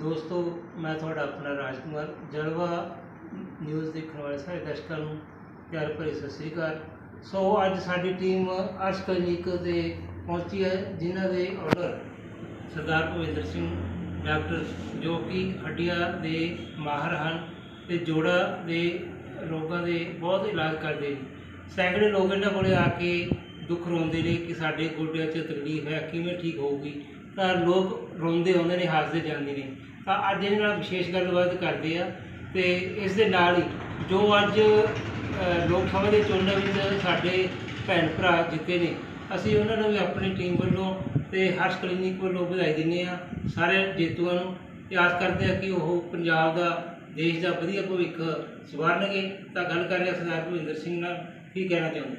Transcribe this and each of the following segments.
ਦੋਸਤੋ, ਮੈਂ ਤੁਹਾਡਾ ਆਪਣਾ ਰਾਜਕੁਮਾਰ ਜਲਵਾ ਨਿਊਜ਼ ਦੇਖਣ ਵਾਲੇ ਸਾਰੇ ਦਰਸ਼ਕਾਂ ਨੂੰ ਪਿਆਰ ਭਰੀ ਸਤਿ ਸ੍ਰੀ ਅਕਾਲ। ਸੋ, ਅੱਜ ਸਾਡੀ ਟੀਮ ਅਰਸ਼ ਕਲੀਨਿਕ ਦੇ ਪਹੁੰਚੀ ਹੈ, ਜਿਨ੍ਹਾਂ ਦੇ ਆਰਡਰ ਸਰਦਾਰ ਭੁਪਿੰਦਰ ਸਿੰਘ, ਡਾਕਟਰ ਜੋ ਕਿ ਹੱਡੀਆਂ ਦੇ ਮਾਹਰ ਹਨ ਤੇ ਜੋੜਾਂ ਦੇ ਰੋਗਾਂ ਦੇ ਬਹੁਤ ਇਲਾਜ ਕਰਦੇ ਨੇ। ਸੈਂਕੜੇ ਲੋਕ ਇਹਨਾਂ ਕੋਲੇ ਆ ਕੇ ਦੁੱਖ ਰੋਂਦੇ ਨੇ ਕਿ ਸਾਡੇ ਗੋਡਿਆਂ 'ਚ ਤਕਲੀਫ ਹੈ, ਕਿਵੇਂ ਠੀਕ ਹੋਊਗੀ? ਤਾਂ ਲੋਕ ਰੋਂਦੇ ਆਉਂਦੇ ਨੇ, ਹੱਸਦੇ ਜਾਂਦੇ ਨੇ। ਤਾਂ ਅੱਜ ਇਹਨਾਂ ਨਾਲ ਵਿਸ਼ੇਸ਼ ਗੱਲਬਾਤ ਕਰਦੇ ਆ ਤੇ ਇਸ ਦੇ ਨਾਲ ਹੀ ਜੋ ਅੱਜ ਲੋਕ ਸਭਾ ਦੇ ਚੋਣਾਂ ਵਿੱਚ ਸਾਡੇ ਭੈਣ ਭਰਾ ਜਿੱਤੇ ਨੇ, ਅਸੀਂ ਉਹਨਾਂ ਨੂੰ ਵੀ ਆਪਣੀ ਟੀਮ ਵੱਲੋਂ ਤੇ ਹਰਸ਼ ਕਲੀਨਿਕ ਵੱਲੋਂ ਵਧਾਈ ਦਿੰਦੇ ਆ ਸਾਰੇ ਜੇਤੂਆਂ ਨੂੰ। ਤੇ ਆਸ ਕਰਦੇ ਆ ਕਿ ਉਹ ਪੰਜਾਬ ਦਾ, ਦੇਸ਼ ਦਾ ਵਧੀਆ ਭਵਿੱਖ ਸਵਾਰਨਗੇ। ਤਾਂ ਗੱਲ ਕਰ ਰਿਹਾ ਸਰਦਾਰ ਭੁਪਿੰਦਰ ਸਿੰਘ ਨਾਲ, ਕੀ ਕਹਿਣਾ ਚਾਹੁੰਦੇ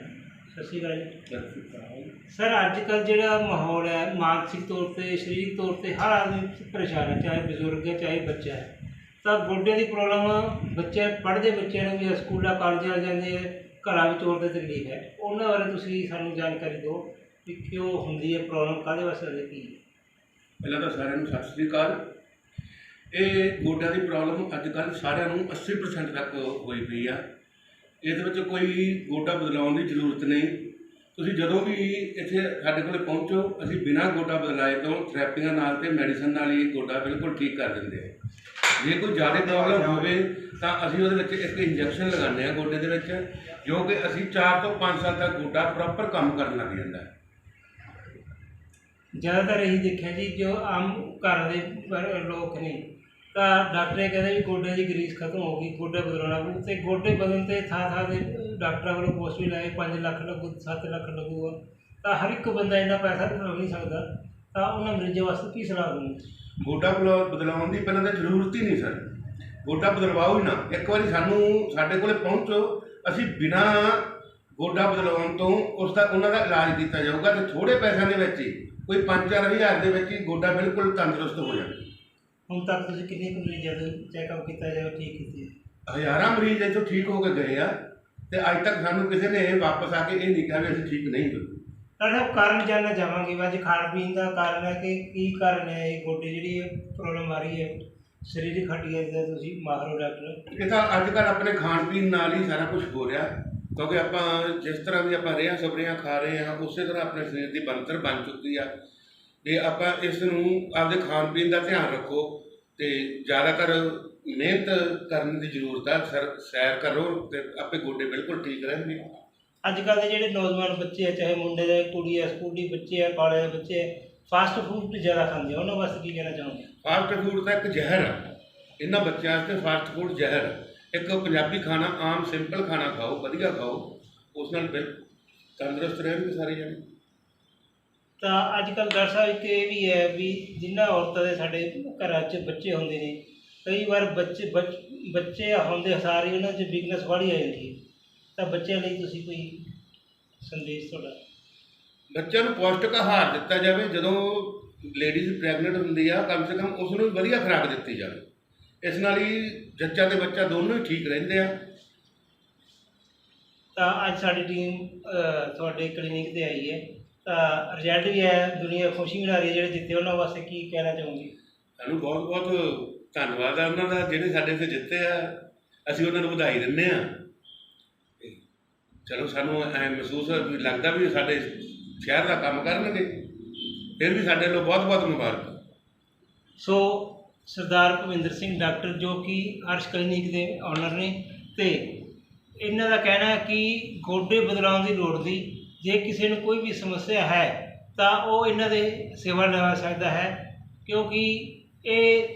ਸਤਿ ਸ਼੍ਰੀ ਅਕਾਲ ਜੀ। ਸਰ ਅੱਜ ਕੱਲ ਜਿਹੜਾ ਮਾਹੌਲ ਹੈ, ਮਾਨਸਿਕ ਤੌਰ ਤੇ, ਸਰੀਰਕ ਤੌਰ ਤੇ, ਹਰ ਆਦਮੀ ਪਰੇਸ਼ਾਨ ਹੈ ਚਾਹੇ ਬਜ਼ੁਰਗ ਹੈ, ਚਾਹੇ ਬੱਚਾ ਹੈ। ਤਾਂ ਗੋਡਿਆਂ ਦੀ ਪ੍ਰੋਬਲਮ ਬੱਚੇ, ਪੜ੍ਹਦੇ ਬੱਚਿਆਂ ਨੂੰ ਵੀ ਸਕੂਲਾਂ, ਕਾਲਜਾਂ ਜਾਂਦੇ ਘਰਾਂ ਵਿੱਚ ਔਰ ਤੇ ਤਕਲੀਫ ਹੈ। ਉਹਨਾਂ ਬਾਰੇ ਤੁਸੀਂ ਸਾਨੂੰ ਜਾਣਕਾਰੀ ਦਿਓ ਕਿ ਕਿਉਂ ਹੁੰਦੀ ਹੈ ਪ੍ਰੋਬਲਮ, ਕਾਹਦੇ ਵਾਸਤੇ ਹੁੰਦੀ ਕੀ ਹੈ? ਪਹਿਲਾਂ ਤਾਂ ਸਾਰਿਆਂ ਨੂੰ ਸਤਿ ਸ੍ਰੀ ਅਕਾਲ। ਇਹ ਗੋਡਿਆਂ ਦੀ ਪ੍ਰੋਬਲਮ ਅੱਜ ਕੱਲ੍ਹ ਸਾਰਿਆਂ ਨੂੰ 80% ਤੱਕ ਹੋਈ ਪਈ ਆ। ਇਹਦੇ ਵਿੱਚ ਕੋਈ ਗੋਡਾ ਬਦਲਾਉਣ ਦੀ ਜ਼ਰੂਰਤ ਨਹੀਂ। ਤੁਸੀਂ ਜਦੋਂ ਵੀ ਇੱਥੇ ਸਾਡੇ ਕੋਲੇ ਪਹੁੰਚੋ, ਅਸੀਂ ਬਿਨਾਂ ਗੋਡਾ ਬਦਲਾਏ ਤੋਂ ਥੈਰੇਪੀਆਂ ਨਾਲ ਤੇ ਮੈਡੀਸਨ ਨਾਲ ਹੀ ਗੋਡਾ ਬਿਲਕੁਲ ਠੀਕ ਕਰ ਦਿੰਦੇ ਆ। ਜੇ ਕੋਈ ਜ਼ਿਆਦਾ ਪ੍ਰੋਬਲਮ ਹੋਵੇ ਤਾਂ ਅਸੀਂ ਉਹਦੇ ਵਿੱਚ ਇੱਕ ਇੰਜੈਕਸ਼ਨ ਲਗਾਉਂਦੇ ਆ ਗੋਡੇ ਦੇ ਵਿੱਚ, ਜੋ ਕਿ ਅਸੀਂ 4 ਤੋਂ 5 ਸਾਲ ਤੱਕ ਗੋਡਾ ਪ੍ਰੋਪਰ ਕੰਮ ਕਰਨ ਲੱਗ ਜਾਂਦਾ ਹੈ। ਜ਼ਿਆਦਾਤਰ ਇਹੀ ਦੇਖਿਆ ਜੀ, ਜੋ ਆਮ ਘਰ ਦੇ ਲੋਕ ਨੇ ਤਾਂ ਡਾਕਟਰ ਕਹਿੰਦੇ ਵੀ ਗੋਡੇ ਦੀ ਗਰੀਸ ਖਤਮ ਹੋ ਗਈ, ਗੋਡੇ ਬਦਲਾਉਣਾ ਪਊ ਤੇ ਗੋਡੇ ਬਦਲਣ ਤੇ ਥਾਂ ਥਾਂ ਦੇ ਡਾਕਟਰਾਂ ਵੱਲੋਂ ਪੋਸਟ ਵੀ ਲਾਏ 5 ਲੱਖ ਲੱਗੂ 7 ਲੱਖ ਲੱਗੂਗਾ। ਤਾਂ ਹਰ ਇੱਕ ਬੰਦਾ ਇੰਨਾ ਪੈਸਾ ਤਾਂ ਨਹੀਂ ਸਕਦਾ, ਤਾਂ ਉਹਨਾਂ ਮਰੀਜ਼ਾਂ ਵਾਸਤੇ ਕੀ ਸਲਾਹ ਦਿੰਦੇ? ਗੋਡਾ ਬਦਲਾ- ਬਦਲਾਉਣ ਦੀ ਪਹਿਲਾਂ ਤਾਂ ਜ਼ਰੂਰਤ ਹੀ ਨਹੀਂ ਸਰ। ਗੋਡਾ ਬਦਲਵਾਓ ਹੀ ਨਾ। ਇੱਕ ਵਾਰੀ ਸਾਨੂੰ ਸਾਡੇ ਕੋਲੇ ਪਹੁੰਚੋ, ਅਸੀਂ ਬਿਨਾਂ ਗੋਡਾ ਬਦਲਾਉਣ ਤੋਂ ਉਸ ਦਾ, ਉਹਨਾਂ ਦਾ ਇਲਾਜ ਕੀਤਾ ਜਾਊਗਾ ਤੇ ਥੋੜੇ ਪੈਸਿਆਂ ਦੇ ਵਿੱਚ ਹੀ, ਕੋਈ 5-4000 ਦੇ ਵਿੱਚ ਹੀ ਗੋਡਾ ਬਿਲਕੁਲ ਤੰਦਰੁਸਤ ਹੋ ਜਾਣਾ ਹੁਣ ਤੱਕ ਤੁਸੀਂ ਕਿੰਨੇ ਕੁ ਮਰੀਜ਼ਾਂ ਚੈੱਕਅਪ ਕੀਤਾ ਜਾਵੇ ਠੀਕ ਕੀਤੀ ਹਜ਼ਾਰਾਂ ਮਰੀਜ਼ ਇੱਥੋਂ ਠੀਕ ਹੋ ਕੇ ਗਏ ਆ ਤੇ ਅੱਜ ਤੱਕ ਸਾਨੂੰ ਕਿਸੇ ਨੇ ਇਹ ਵਾਪਸ ਆ ਕੇ ਇਹ ਨਹੀਂ ਕਿਹਾ ਵੀ ਅਸੀਂ ਠੀਕ ਨਹੀਂ ਹੋਏ। ਡਾਕਟਰ ਸਾਹਿਬ ਕਾਰਨ ਜਾਣਨਾ ਚਾਹਾਂਗੇ ਵੀ ਅੱਜ ਖਾਣ ਪੀਣ ਦਾ ਕਾਰਨ ਹੈ ਕਿ ਕੀ ਕਾਰਨ ਹੈ? ਇਹ ਗੋਡੇ ਜਿਹੜੀ ਪ੍ਰੋਬਲਮ ਆ ਰਹੀ ਹੈ। ਸਰੀਰਕ ਹੱਡੀਆਂ ਦਾ ਤੁਸੀਂ ਮਾਹਰ ਹੋ ਡਾਕਟਰ। ਇਹ ਤਾਂ ਅੱਜ ਕੱਲ੍ਹ ਆਪਣੇ ਖਾਣ ਪੀਣ ਨਾਲ ਹੀ ਸਾਰਾ ਕੁਝ ਹੋ ਰਿਹਾ ਕਿਉਂਕਿ ਆਪਾਂ ਜਿਸ ਤਰ੍ਹਾਂ ਵੀ ਆਪਾਂ ਰੇਹਾਂ ਸਬਜ਼ੀਆਂ ਖਾ ਰਹੇ ਹਾਂ ਉਸੇ ਤਰ੍ਹਾਂ ਆਪਣੇ ਸਰੀਰ ਦੀ ਬਣਤਰ ਬਣ ਚੁੱਕੀ ਆ। ਤੇ ਆਪਾਂ ਇਸ ਨੂੰ ਆਪਦੇ ਖਾਣ ਪੀਣ ਦਾ ਧਿਆਨ ਰੱਖੋ ਤੇ ਜ਼ਿਆਦਾਤਰ ਮਿਹਨਤ ਕਰਨ ਦੀ ਜ਼ਰੂਰਤ ਹੈ ਸਰ ਸੈਰ ਕਰੋ ਤੇ ਆਪੇ ਗੋਡੇ ਬਿਲਕੁਲ ਠੀਕ ਰਹਿਣਗੇ। ਅੱਜ ਕੱਲ੍ਹ ਦੇ ਜਿਹੜੇ ਨੌਜਵਾਨ ਬੱਚੇ ਆ ਚਾਹੇ ਮੁੰਡੇ ਦੇ ਕੁੜੀ ਆ ਸਕੂਲੀ ਬੱਚੇ ਆ ਕਾਲੇ ਦੇ ਬੱਚੇ ਫਾਸਟ ਫੂਡ ਜ਼ਿਆਦਾ ਖਾਂਦੇ ਆ। ਉਹਨਾਂ ਵਾਸਤੇ ਕੀ ਕਹਿਣਾ ਚਾਹੋਗੇ? ਫਾਸਟ ਫੂਡ ਤਾਂ ਇੱਕ ਜ਼ਹਿਰ ਆ। ਇਹਨਾਂ ਬੱਚਿਆਂ ਵਾਸਤੇ ਫਾਸਟ ਫੂਡ ਜ਼ਹਿਰ ਆ। ਇੱਕ ਪੰਜਾਬੀ ਖਾਣਾ ਆਮ ਸਿੰਪਲ ਖਾਣਾ ਖਾਓ ਵਧੀਆ ਖਾਓ ਉਸ ਨਾਲ ਬਿਲ ਤੰਦਰੁਸਤ ਰਹਿਣਗੇ ਸਾਰੇ ਜਣੇ। ਤਾਂ ਅੱਜ ਡਾਕਟਰ ਸਾਹਿਬ ਇੱਕ ਇਹ ਵੀ ਹੈ ਵੀ ਜਿਨ੍ਹਾਂ ਔਰਤਾਂ ਦੇ ਸਾਡੇ ਘਰਾਂ 'ਚ ਬੱਚੇ ਹੁੰਦੇ ਨੇ ਕਈ ਵਾਰ ਬੱਚੇ ਬੱਚ- ਹੁੰਦੇ ਸਾਰੀ ਉਹਨਾਂ 'ਚ ਵੀਕਨੈਸ ਵਾਲੀ ਆ ਜਾਂਦੀ ਹੈ। ਤਾਂ ਬੱਚਿਆਂ ਲਈ ਤੁਸੀਂ ਕੋਈ ਸੰਦੇਸ਼ ਤੁਹਾਡਾ? ਬੱਚਿਆਂ ਨੂੰ ਪੌਸ਼ਟਿਕ ਆਹਾਰ ਦਿੱਤਾ ਜਾਵੇ ਜਦੋਂ ਲੇਡੀਜ਼ ਪ੍ਰੈਗਨੈਂਟ ਹੁੰਦੀ ਆ ਕਮ ਸੇ ਕਮ ਉਸ ਨੂੰ ਵਧੀਆ ਖੁਰਾਕ ਦਿੱਤੀ ਜਾਵੇ। ਇਸ ਨਾਲ ਹੀ ਜੱਚਾ ਤੇ ਬੱਚਾ ਦੋਨੋਂ ਹੀ ਠੀਕ ਰਹਿੰਦੇ ਆ। ਤਾਂ ਅੱਜ ਸਾਡੀ ਟੀਮ ਤੁਹਾਡੇ ਕਲੀਨਿਕ ਤੇ ਆਈ ਹੈ। ਰਿਜ਼ਲਟ ਵੀ ਹੈ ਦੁਨੀਆ ਖੁਸ਼ੀ ਮਨਾ ਰਹੀ ਹੈ ਜਿਹੜੇ ਜਿੱਤੇ ਉਹਨਾਂ ਵਾਸਤੇ ਕੀ ਕਹਿਣਾ ਚਾਹੋਗੇ? ਸਾਨੂੰ ਬਹੁਤ ਬਹੁਤ ਧੰਨਵਾਦ ਆ ਉਹਨਾਂ ਦਾ ਜਿਹੜੇ ਸਾਡੇ ਤੇ ਜਿੱਤੇ ਆ ਅਸੀਂ ਉਹਨਾਂ ਨੂੰ ਵਧਾਈ ਦਿੰਦੇ ਆ। ਚਲੋ ਸਾਨੂੰ ਐ ਮਹਿਸੂਸ ਵੀ ਲੱਗਦਾ ਵੀ ਸਾਡੇ ਸ਼ਹਿਰ ਦਾ ਕੰਮ ਕਰਨਗੇ ਫਿਰ ਵੀ ਸਾਡੇ ਵੱਲੋਂ ਬਹੁਤ ਬਹੁਤ ਮੁਬਾਰਕ। ਸੋ ਸਰਦਾਰ ਭੁਪਿੰਦਰ ਸਿੰਘ ਡਾਕਟਰ ਜੋ ਕਿ ਅਰਸ਼ ਕਲੀਨਿਕ ਦੇ ਓਨਰ ਨੇ ਤੇ ਇਹਨਾਂ ਦਾ ਕਹਿਣਾ ਹੈ ਕਿ ਗੋਡੇ ਬਦਲਾਉਣ ਦੀ ਲੋੜ ਦੀ ਜੇ ਕਿਸੇ ਨੂੰ ਕੋਈ ਵੀ ਸਮੱਸਿਆ ਹੈ, ਤਾਂ ਉਹ ਇਹਨਾਂ ਦੇ ਸੇਵਾ ਲੈ ਸਕਦਾ ਹੈ, ਕਿਉਂਕਿ ਇਹ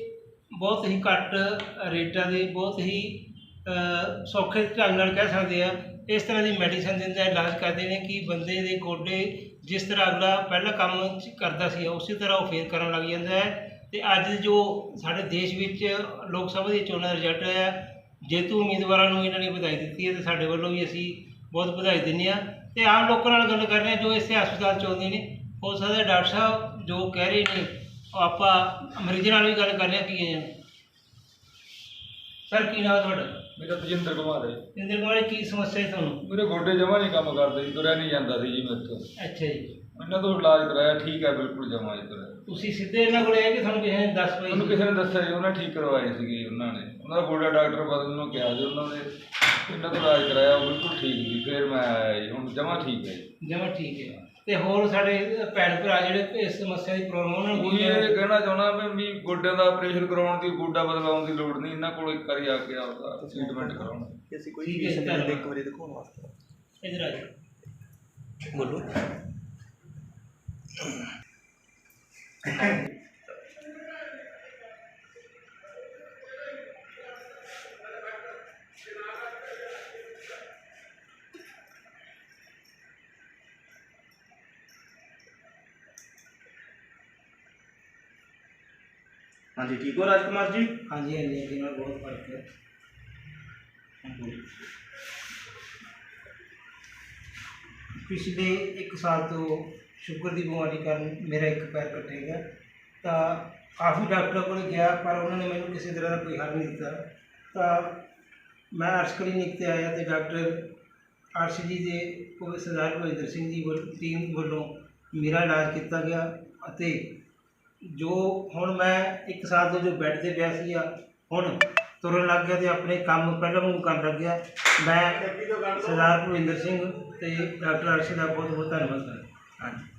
ਬਹੁਤ ਹੀ ਘੱਟ ਰੇਟਾਂ ਦੇ, ਬਹੁਤ ਹੀ ਸੌਖੇ ਢੰਗ ਨਾਲ ਕਹਿ ਸਕਦੇ ਆ। ਇਸ ਤਰ੍ਹਾਂ ਦੀ ਮੈਡੀਸਨ ਦਿੰਦੇ ਆ ਇਲਾਜ ਕਰਦੇ ਨੇ ਕਿ ਬੰਦੇ ਦੇ ਗੋਡੇ ਜਿਸ ਤਰ੍ਹਾਂ ਅਗਲਾ ਪਹਿਲਾ ਕੰਮ ਚ ਕਰਦਾ ਸੀ, ਉਸੇ ਤਰ੍ਹਾਂ ਉਹ ਫੇਰ ਕਰਨ ਲੱਗ ਜਾਂਦਾ ਹੈ। ਤੇ ਅੱਜ ਜੋ ਸਾਡੇ ਦੇਸ਼ ਵਿੱਚ ਲੋਕ ਸਭਾ ਦੀਆਂ ਚੋਣਾਂ ਦਾ ਰਿਜ਼ਲਟ ਆਇਆ, ਜੇਤੂ ਉਮੀਦਵਾਰਾਂ ਨੂੰ ਇਹਨਾਂ ਨੇ ਵਧਾਈ ਦਿੱਤੀ ਹੈ ਤੇ ਸਾਡੇ ਵੱਲੋਂ ਵੀ ਅਸੀਂ ਬਹੁਤ ਵਧਾਈ ਦਿੰਦੇ ਹਾਂ। ਤੇ ਆਮ ਲੋਕਾਂ ਨਾਲ ਗੱਲ ਕਰ ਰਹੇ ਹਾਂ, ਜੋ ਇਸੇ ਹਸਪਤਾਲ ਚ ਆਉਂਦੇ ਨੇ। ਹੋ ਸਕਦਾ ਡਾਕਟਰ ਸਾਹਿਬ ਜੋ ਕਹਿ ਰਹੇ ਨੇ, ਉਹ ਆਪਾਂ ਮਰੀਜ਼ ਨਾਲ ਵੀ ਗੱਲ ਕਰ ਰਹੇ ਹਾਂ, ਕੀ ਹੈ ਸਰ, ਕੀ ਨਾਮ ਤੁਹਾਡਾ? ਮੇਰਾ ਤਜਿੰਦਰ ਕੁਮਾਰ ਹੈ ਇੰਦਰ ਕੁਮਾਰ ਕੀ ਸਮੱਸਿਆ ਹੈ ਤੁਹਾਨੂੰ? ਮੇਰੇ ਗੋਡੇ ਜਮਾ ਨਹੀਂ ਕੰਮ ਕਰਦੇ ਜੀ ਤੁਰਿਆ ਨਹੀਂ ਜਾਂਦਾ ਸੀ ਜੀ ਮੇਰੇ ਤੋਂ। ਅੱਛਾ ਜੀ। ਇਹਨਾਂ ਤੋਂ ਇਲਾਜ ਕਰਾਇਆ ਠੀਕ ਹੈ ਬਿਲਕੁਲ ਜਮਾ ਜੀ ਤੁਰਿਆ। ਤੁਸੀਂ ਸਿੱਧੇ ਇਹਨਾਂ ਕੋਲ ਆਏ ਕਿ ਤੁਹਾਨੂੰ ਕਿਸੇ ਨੇ ਦੱਸ ਪਈ ਮੈਨੂੰ ਕਿਸੇ ਨੇ ਦੱਸਿਆ ਜੀ ਉਹਨਾਂ ਠੀਕ ਕਰਵਾਏ ਸੀਗੇ ਜੀ ਉਹਨਾਂ ਨੇ। ਉਹਨਾਂ ਦਾ ਗੋਡਾ ਡਾਕਟਰ ਬਦਲ ਨੂੰ ਕਿਹਾ ਜੀ ਉਹਨਾਂ ਨੇ। ਇਹਨਾਂ ਤੋਂ ਇਲਾਜ ਕਰਾਇਆ ਉਹ ਬਿਲਕੁਲ ਠੀਕ ਸੀ ਫਿਰ ਮੈਂ ਆਇਆ ਜੀ ਹੁਣ ਜਮਾ ਠੀਕ ਹੈ ਜੀ। ਜਮਾ ਠੀਕ ਹੈ। ਤੇ ਹੋਰ ਸਾਡੇ ਭੈਣ ਭਰਾ ਜਿਹੜੇ ਇਸ ਸਮੱਸਿਆ ਦੀ ਪ੍ਰੋਬਲਮ ਉਹਨਾਂ ਨੂੰ ਇਹ ਕਹਿਣਾ ਚਾਹੁੰਦਾ ਮੈਂ ਵੀ ਗੋਡਿਆਂ ਦਾ ਆਪਰੇਸ਼ਨ ਕਰਾਉਣ ਦੀ ਗੋਡਾ ਬਦਲਾਉਣ ਦੀ ਲੋੜ ਨਹੀਂ ਇਹਨਾਂ ਕੋਲ ਇੱਕ ਵਾਰੀ ਆ ਕੇ ਆਪਦਾ ਟ੍ਰੀਟਮੈਂਟ ਕਰਾਉਣਾ। ਕਿ ਅਸੀਂ ਕੋਈ ਠੀਕ ਹੈ, ਪੇਸ਼ੈਂਟ ਇੱਕ ਵਾਰੀ ਦਿਖਾਉਣ ਵਾਸਤੇ। ਇਧਰ ਆ ਜਾਓ। ਬੋਲੋ। ਹਾਂਜੀ, ਠੀਕ ਹੋ ਰਾਜਕੁਮਾਰ ਜੀ? ਹਾਂਜੀ ਹਾਂਜੀ ਇਹਦੇ ਨਾਲ ਬਹੁਤ ਫ਼ਰਕ ਹੈ। ਪਿਛਲੇ 1 ਸਾਲ ਤੋਂ ਸ਼ੂਗਰ ਦੀ ਬਿਮਾਰੀ ਕਾਰਨ ਮੇਰਾ ਇੱਕ ਪੈਰ ਕੱਟਿਆ ਤਾਂ ਕਾਫੀ ਡਾਕਟਰਾਂ ਕੋਲ ਗਿਆ, ਪਰ ਉਹਨਾਂ ਨੇ ਮੈਨੂੰ ਕਿਸੇ ਤਰ੍ਹਾਂ ਦਾ ਕੋਈ ਹੱਲ ਨਹੀਂ ਦਿੱਤਾ। ਤਾਂ ਮੈਂ ਅਰਸ਼ ਕਲੀਨਿਕ ਤੇ ਆਇਆ ਤੇ ਡਾਕਟਰ ਅਰਸ਼ ਜੀ ਦੇ ਕੋਲ ਸਰਦਾਰ ਭਜਿੰਦਰ ਸਿੰਘ ਜੀ ਵੱਲ ਟੀਮ ਵੱਲੋਂ ਮੇਰਾ ਇਲਾਜ ਕੀਤਾ ਗਿਆ ਅਤੇ ਜੋ ਹੁਣ ਮੈਂ ਇੱਕ ਸਾਲ ਤੋਂ ਜੋ ਬੈੱਡ ਤੇ ਪਿਆ ਸੀ ਹੁਣ ਤੁਰਨ ਲੱਗ ਗਿਆ ਤੇ ਆਪਣੇ ਕੰਮ ਪਹਿਲਾਂ ਵਾਂਗੂ ਕਰਨ ਲੱਗ ਗਿਆ ਮੈਂ ਸਰਦਾਰ ਭੁਪਿੰਦਰ ਸਿੰਘ ਤੇ ਡਾਕਟਰ ਅਰਸ਼ ਦਾ ਬਹੁਤ ਬਹੁਤ ਧੰਨਵਾਦ ਕਰਦਾ।